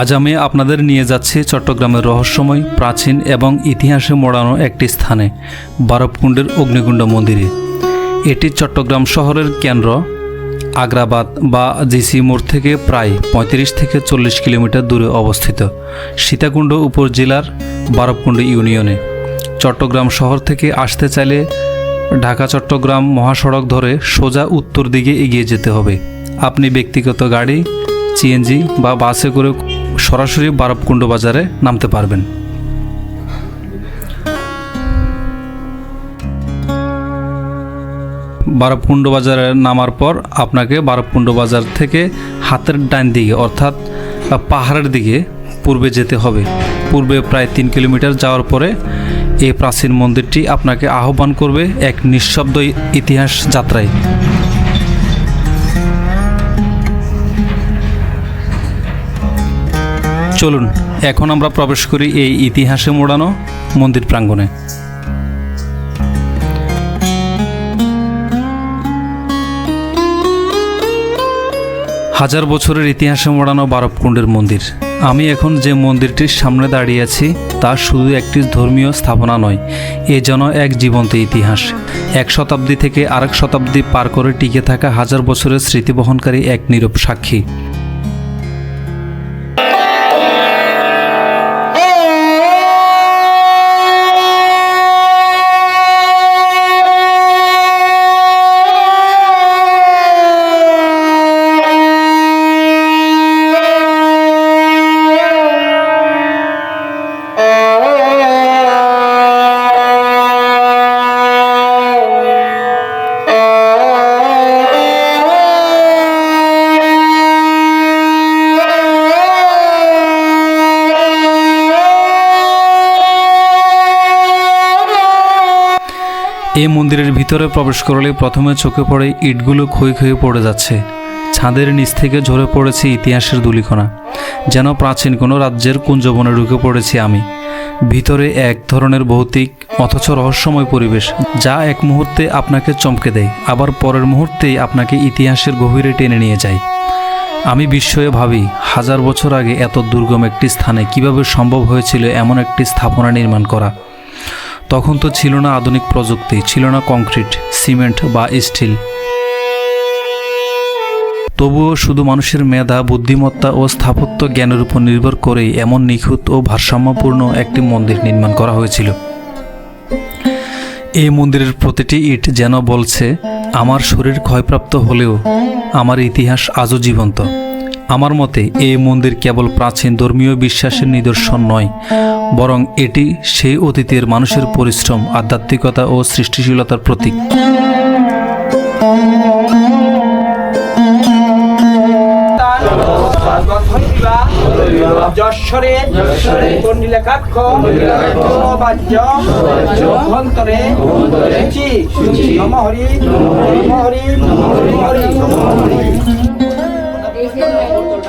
আজ আমি আপনাদের নিয়ে যাচ্ছি চট্টগ্রামের রহস্যময়, প্রাচীন এবং ইতিহাসে মোড়ানো একটি স্থানে, বারবকুণ্ডের অগ্নিকুণ্ড মন্দিরে। এটি চট্টগ্রাম শহরের কেন্দ্র। আগ্রাবাদ বা জিসি মোড় থেকে প্রায় পঁয়ত্রিশ থেকে চল্লিশ কিলোমিটার দূরে অবস্থিত। সীতাকুণ্ড উপজেলার বারবকুণ্ড ইউনিয়নে। চট্টগ্রাম শহর থেকে আসতে চাইলে ঢাকা চট্টগ্রাম মহাসড়ক ধরে সোজা উত্তর দিকে এগিয়ে যেতে হবে। আপনি ব্যক্তিগত গাড়ি, সিএনজি বা বাসে করে সরাসরি বারবকুণ্ড বাজারে নামতে পারবেন। বারবকুণ্ড বাজারে নামার পর আপনাকে বারবকুণ্ড বাজার থেকে হাতের ডান দিকে, অর্থাৎ পাহাড়ের দিকে পূর্বে যেতে হবে। পূর্বে প্রায় তিন কিলোমিটার যাওয়ার পরে এই প্রাচীন মন্দিরটি আপনাকে আহ্বান করবে এক নিঃশব্দ ইতিহাস যাত্রায়। চলুন, এখন আমরা প্রবেশ করি এই ইতিহাসে মোড়ানো মন্দির প্রাঙ্গণে। হাজার বছরের ইতিহাসে মোড়ানো বারবকুণ্ডের মন্দির। আমি এখন যে মন্দিরটির সামনে দাঁড়িয়ে আছি, তা শুধু একটি ধর্মীয় স্থাপনা নয়, এ যেন এক জীবন্ত ইতিহাস। এক শতাব্দী থেকে আরেক শতাব্দী পার করে টিকে থাকা হাজার বছরের স্মৃতি বহনকারী এক নীরব সাক্ষী। এই মন্দিরের ভিতরে প্রবেশ করলে প্রথমে চোখে পড়ে ইটগুলো ক্ষয়ে ক্ষয়ে পড়ে যাচ্ছে। ছাদের নিচ থেকে ঝরে পড়েছে ইতিহাসের দুলিখনা। যেন প্রাচীন কোনো রাজ্যের কুঞ্জবনে ঢুকে পড়েছি আমি। ভিতরে এক ধরনের ভৌতিক অথচ রহস্যময় পরিবেশ, যা এক মুহূর্তে আপনাকে চমকে দেয়, আবার পরের মুহূর্তেই আপনাকে ইতিহাসের গভীরে টেনে নিয়ে যায়। আমি বিস্ময়ে ভাবি, হাজার বছর আগে এত দুর্গম একটি স্থানে কীভাবে সম্ভব হয়েছিল এমন একটি স্থাপনা নির্মাণ করা। তখন তো ছিল না আধুনিক প্রযুক্তি, ছিল না কংক্রিট, সিমেন্ট বা স্টিল। তবুও শুধু মানুষের মেধা, বুদ্ধিমত্তা ও স্থাপত্য জ্ঞানের উপর নির্ভর করেই এমন নিখুঁত ও ভারসাম্যপূর্ণ একটি মন্দির নির্মাণ করা হয়েছিল। এই মন্দিরের প্রতিটি ইট যেন বলছে, আমার শরীর ক্ষয়প্রাপ্ত হলেও আমার ইতিহাস আজও জীবন্ত। আমার মতে এই মন্দির কেবল প্রাচীন ধর্মীয় বিশ্বাসের নিদর্শন নয়, বরং এটি সেই অতীতের মানুষের পরিশ্রম, আধ্যাত্মিকতা ও সৃষ্টিশীলতার প্রতীক। নম হরি নম হরি নম হরি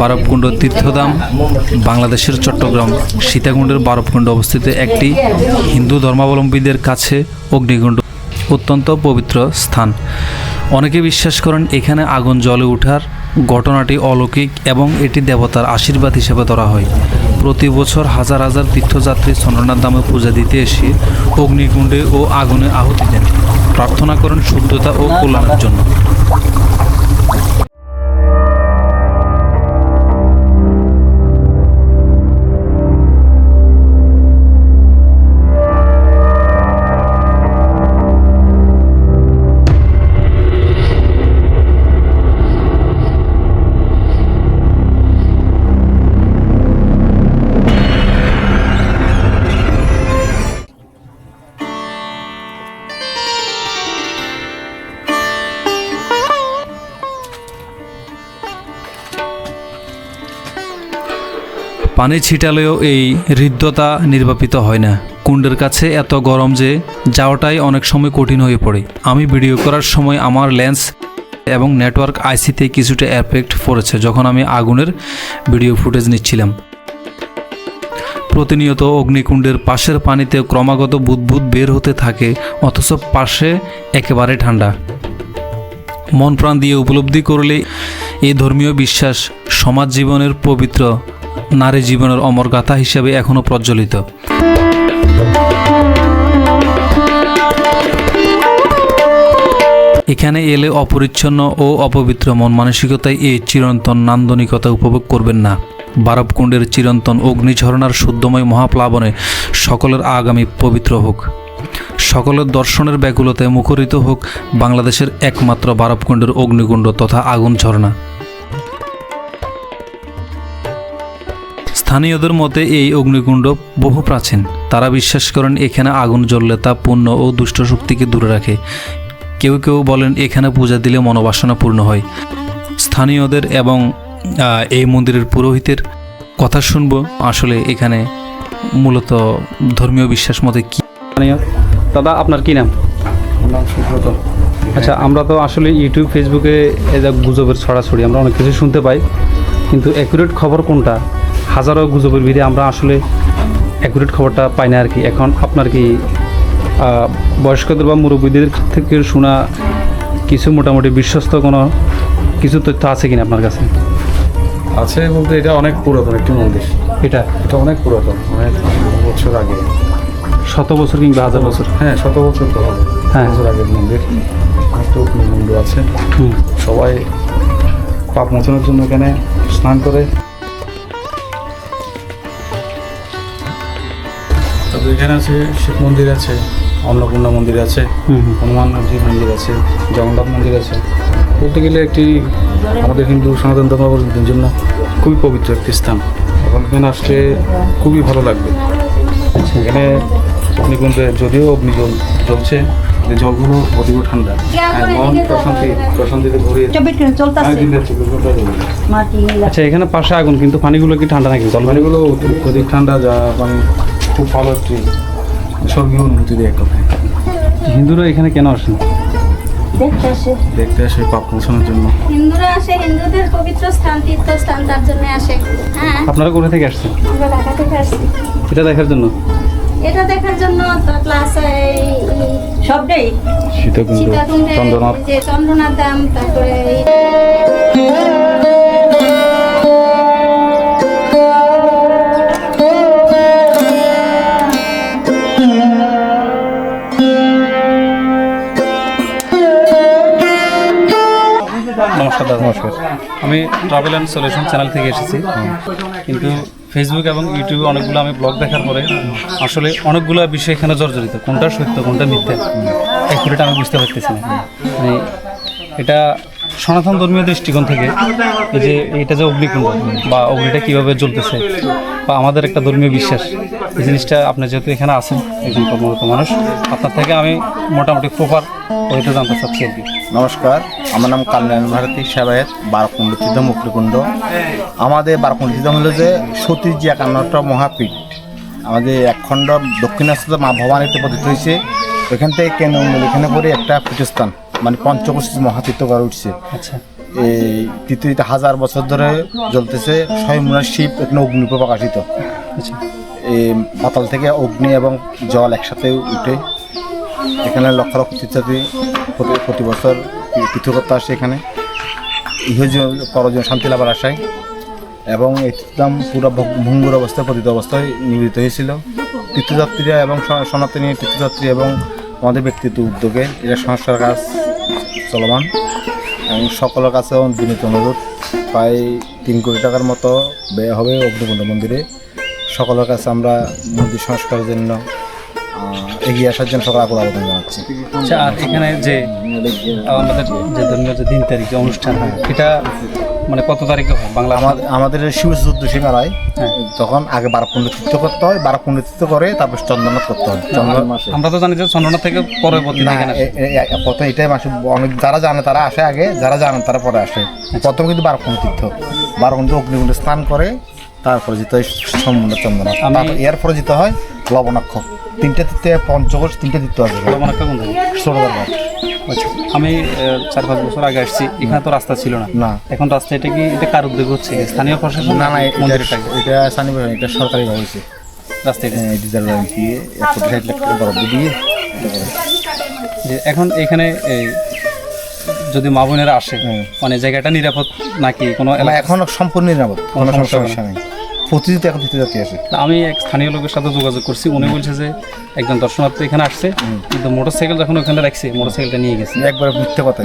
বারবকুণ্ড তীর্থধাম, বাংলাদেশের চট্টগ্রাম, সীতাকুণ্ডের বারবকুণ্ড অবস্থিত একটি হিন্দু ধর্মাবলম্বীদের কাছে অগ্নিকুণ্ড, অত্যন্ত পবিত্র স্থান। অনেকে বিশ্বাস করেন এখানে আগুন জ্বলে ওঠার ঘটনাটি অলৌকিক এবং এটি দেবতার আশীর্বাদ হিসেবে ধরা হয়। প্রতি বছর হাজার হাজার তীর্থযাত্রী চন্দ্রনাথ দামে পূজা দিতে এসে অগ্নিকুণ্ডে ও আগুনে আহুতি দেন। প্রার্থনা করেন শুদ্ধতা ও কল্যাণের জন্য। পানি ছিটালেও এই হৃদ্যতা নির্বাপিত হয় না। কুণ্ডের কাছে এত গরম যে যাওয়াটাই অনেক সময় কঠিন হয়ে পড়ে। আমি ভিডিও করার সময় আমার লেন্স এবং নেটওয়ার্ক আইসিতে কিছুটা এফেক্ট পড়েছে যখন আমি আগুনের ভিডিও ফুটেজ নিচ্ছিলাম। প্রতিনিয়ত অগ্নিকুণ্ডের পাশের পানিতে ক্রমাগত বুদবুদ বের হতে থাকে, অথচ পাশে একেবারে ঠান্ডা। মন প্রাণ দিয়ে উপলব্ধি করলে এই ধর্মীয় বিশ্বাস সমাজ জীবনের পবিত্র নারী জীবনের অমর গাথা হিসেবে এখনও প্রজ্বলিত। এখানে এলে অপরিচ্ছন্ন ও অপবিত্র মন মানসিকতায় এই চিরন্তন নান্দনিকতা উপভোগ করবেন না। বারবকুণ্ডের চিরন্তন অগ্নিঝরনার শুদ্ধময় মহাপ্লাবনে সকলের আগামী পবিত্র হোক। সকলের দর্শনের ব্যাকুলতে মুখরিত হোক বাংলাদেশের একমাত্র বারবকুণ্ডের অগ্নিকুণ্ড তথা আগুন ঝরনা। স্থানীয়দের মতে এই অগ্নিকুণ্ড বহু প্রাচীন। তারা বিশ্বাস করেন এখানে আগুন জ্বললে তা পুণ্য ও দুষ্ট শক্তিকে দূরে রাখে। কেউ কেউ বলেন এখানে পূজা দিলে মনোবাসনা পূর্ণ হয়। স্থানীয়দের এবং এই মন্দিরের পুরোহিতের কথা শুনব। আসলে এখানে মূলত ধর্মীয় বিশ্বাস মতে কি? দাদা আপনার কি নাম? আচ্ছা আমরা তো আসলে ইউটিউব ফেসবুকে গুজবের ছড়াছড়ি আমরা অনেক কিছু শুনতে পাই। কিন্তু অ্যাকুরেট খবর কোনটা? হাজারো গুজবের ভিড়ে আমরা আসলে অ্যাকুরেট খবরটা পাই না আর কি। এখন আপনার কি বয়স্কদের বা মুরব্বীদের থেকে শোনা কিছু মোটামুটি বিশ্বস্ত কোনো কিছু তথ্য আছে কিনা আপনার কাছে? আছে বলতে এটা অনেক পুরাতন একটি মন্দির এটা? এটা অনেক পুরাতন অনেক বছর আগে। শত বছর কিংবা হাজার বছর? হ্যাঁ শত বছর তো হবে। হ্যাঁ। বছর আগের মন্দির। একটা মন্দির আছে। সবাই পাপ মোচনের জন্য এখানে স্নান করে। তারপরে এখানে আছে শিব মন্দির আছে অন্নপূর্ণা মন্দির আছে হুম হুম। হনুমানজি মন্দির আছে জগন্নাথ মন্দির আছে। বলতে গেলে একটি আমাদের হিন্দু সনাতন ধর্মাবলম্বীদের জন্য খুবই পবিত্র একটি স্থান। এখন এখানে আসলে খুবই ভালো লাগবে। এখানে অগ্নিকুণ্ডে যদিও অগ্নি জল জ্বলছে যে জলগুলো অতীব ঠান্ডা। আর মন প্রশান্তি প্রশান্তিতে আচ্ছা এখানে পাশে আগুন কিন্তু পানিগুলো কি ঠান্ডা নাকি? জল পানিগুলো অধিক ঠান্ডা যা মানে খুব ভালো একটি স্বর্গীয় অনুভূতি দেয় কথায় হিন্দুরা এখানে কেন আসেন? দেখতে আসে। পাপ মোছানোর জন্য। হিন্দুরা আসে হিন্দুদের পবিত্র স্থান তীর্থস্থান তার জন্য আসে। হ্যাঁ। আপনারা কোথা থেকে আসছেন? আমরা ঢাকা থেকে আসছি। এটা দেখার জন্য? এটা দেখার জন্য প্লাস সবটাই সীতাকুণ্ড চন্দ্রনাথ। চন্দ্রনাথ ধাম তারপরে নমস্কার দাদা নমস্কার। আমি ট্রাভেল অ্যান্ড সলিউশন চ্যানেল থেকে এসেছি। কিন্তু ফেসবুক এবং ইউটিউবে অনেকগুলো আমি ব্লগ দেখার পরে আসলে অনেকগুলো বিষয় এখানে জর্জরিত। কোনটা সত্য কোনটা মিথ্যা? অ্যাকুরেট আমি বুঝতে পারতেছি না। মানে এটা সনাতন ধর্মীয় দৃষ্টিকোণ থেকে এই যে এটা যে অগ্নিকুণ্ড বা অগ্নিটা কীভাবে জ্বলতেছে বা আমাদের একটা ধর্মীয় বিশ্বাস এই জিনিসটা আপনি যেহেতু এখানে আছেন একজন কর্মরত মানুষ আপনার থেকে আমি মোটামুটি প্রপার ওইটা জানতে চাচ্ছি আর কি। নমস্কার আমার নাম কালনারায়ণ ভারতী সেবায়েত বারকুণ্ড তীর্থ মুক্তিকুণ্ড। আমাদের বারকুণ্ড তীর্থ হলো যে সতীর যে একান্নটা মহাপীঠ। আমাদের একখণ্ড দক্ষিণাস্ত মা ভবানীতে পতিত হয়েছে। ওইখান থেকে কেন এখানে পরে একটা পীঠস্থান মানে পঞ্চকোশী মহাতীর্থ গড়ে উঠছে। আচ্ছা। এই তীর্থটিতে হাজার বছর ধরে জ্বলতেছে স্বয়ংনাথ শিব এখানে অগ্নিরূপে প্রকাশিত আচ্ছা। পাতাল থেকে অগ্নি এবং জল একসাথে উঠে এখানে লক্ষ লক্ষ তীর্থযাত্রী প্রতি বছর তীর্থ করতে আসে এখানে। ইহজীবন পরজন শান্তি লাভার আশায় এবং একদম পুরো ভং- ভঙ্গুর অবস্থায় পতিত অবস্থায় নিবেদিত হয়েছিল। তীর্থযাত্রীরা এবং সনাতনী তীর্থযাত্রী এবং আমাদের ব্যক্তিত্ব উদ্যোগে এটা সংস্কার কাজ চলমান এবং সকলের কাছেও বিনীত অনুরোধ, প্রায় তিন কোটি টাকার মতো ব্যয় হবে অগ্নিকুণ্ড মন্দিরে। সকলের কাছে আমরা মন্দির সংস্কারের জন্য এগিয়ে আসার জন্য সকল আকুল আবেদন জানাচ্ছি। আচ্ছা আর এখানে যে আমাদের যে ধর্মীয় যে দিন তারিখ যে অনুষ্ঠান হয় এটা মানে কত তারিখে হয়? বাংলা আমাদের আমাদের শিব চতুর্দশী মেলায় হ্যাঁ। তখন আগে বারো পুণ্যতীর্থ করতে হয় বারো পুণ্যতীর্থ করে তারপর চন্দনাথ করতে হয়। আমরা তো জানি যে চন্দ্রনাথ থেকে এ- প্রথম এটাই মাসে অনেক যারা জানে তারা আসে আগে যারা জানেন তারা পরে আসে। প্রথম কিন্তু বারো পুণ্যতীর্থ বারো পুণ্য অগ্নিকুণ্ডে স্নান করে তারপরে যেতে হয় আমি- তারপর এরপরে যেতে হয় লবণাক্ষ। তিনটে দিতে পঞ্চকোষ তিনটে দিতে হবে লবণ একটা কোন? আচ্ছা আমি চার পাঁচ বছর আগে আসছি। এখানে তো রাস্তা ছিল না। না। এখন রাস্তা এটা কি এটা কার উদ্যোগ হচ্ছে? স্থানীয় প্রশাসন না না মন্দিরের এটা এটা স্থানীয় এটা সরকারি ভাবে হয়েছে। রাস্তা এটা? ডিজাল দিয়ে এক লাখ টাকা বরাদ্দ দিয়ে। এখন এখানে এই, যদি মা বোনেরা আসে মানে জায়গাটা নিরাপদ নাকি কোনো এলাকা? এখন সম্পূর্ণ নিরাপদ কোনো সমস্যা নেই। প্রতিদিন এখন দিতে যাতে আছে আমি এক স্থানীয় লোকের সাথে যোগাযোগ করছি। উনি বলছে যে একজন দর্শনার্থী এখানে আসছে কিন্তু মোটরসাইকেল যখন ওখানে রাখছে মোটরসাইকেলটা নিয়ে গেছে। একবার মিথ্যে কথা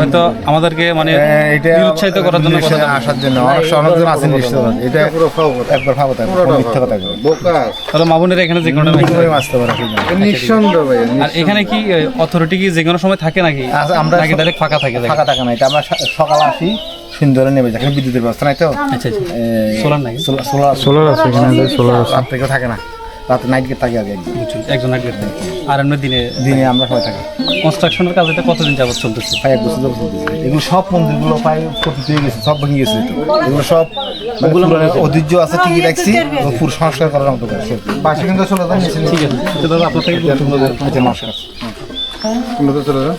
হয়তো আমাদেরকে মানে হ্যাঁ, এটা নিরুৎসাহিত করার জন্য আসার জন্য। অনেক অনেকজন আছেন এটা একবার ভাবো তাই মিথ্যে কথা। তাহলে মা বোনেরা এখানে যে কোনো আসতে পারে আর এখানে কি অথরিটি কি যে কোনো সময় থাকে নাকি? আচ্ছা, আমরা নাকি ডাইরেক্ট ফাঁকা থাকে ফাঁকা থাকে না এটা আমরা সকালে আসি। সুন্দরে নেমে এখানে বিদ্যুতের ব্যবস্থা নাই তো? আচ্ছা আচ্ছা। সোলার নাই? সোলার সোলার সোলার আছে এখানে সোলার আছে। রাত থেকেও থাকে না। রাতে নাইট গেট থাকে আগে একদিন। বুঝছি। একজন আগে আর এমনি দিনে দিনে আমরা সবাই থাকি। কনস্ট্রাকশনের কাজ এটা কতদিন যাবত চলতেছে? প্রায় এক বছর ধরে চলতেছে। এগুলো সব মন্দিরগুলো প্রায় ক্ষতি হয়ে গেছে সব ভেঙে গেছে। এগুলো সব মানে ঐতিহ্য আছে ঠিকই রাখছি এবং পুরো সংস্কার করার মতো করে। পাশে কিন্তু চলে যান ঠিক আছে। আপনার থেকে আচ্ছা নমস্কার চলে যান?